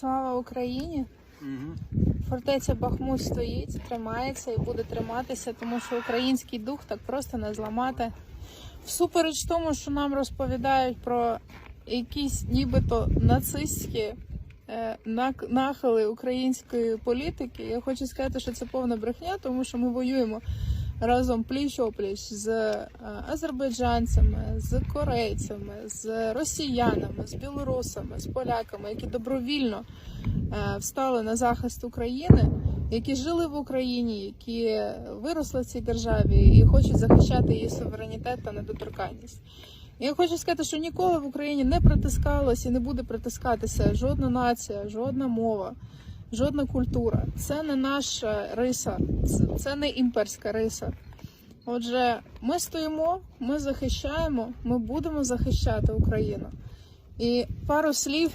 Слава Україні! Фортеця Бахмут стоїть, тримається і буде триматися, тому що український дух так просто не зламати. Всупереч тому, що нам розповідають про якісь нібито нацистські е, нахили української політики, я хочу сказати, що це повна брехня, тому що ми воюємо разом пліч-опліч з е, азербайджанцями, з корейцями, з росіянами, з білорусами, з поляками, які добровільно е, встали на захист України, які жили в Україні, які виросли в цій державі і хочуть захищати її суверенітет та недоторканність. Я хочу сказати, що ніколи в Україні не притискалося і не буде притискатися жодна нація, жодна мова, жодна культура. Це не наша риса, це, не імперська риса. Отже, ми стоїмо, ми захищаємо, ми будемо захищати Україну. І пару слів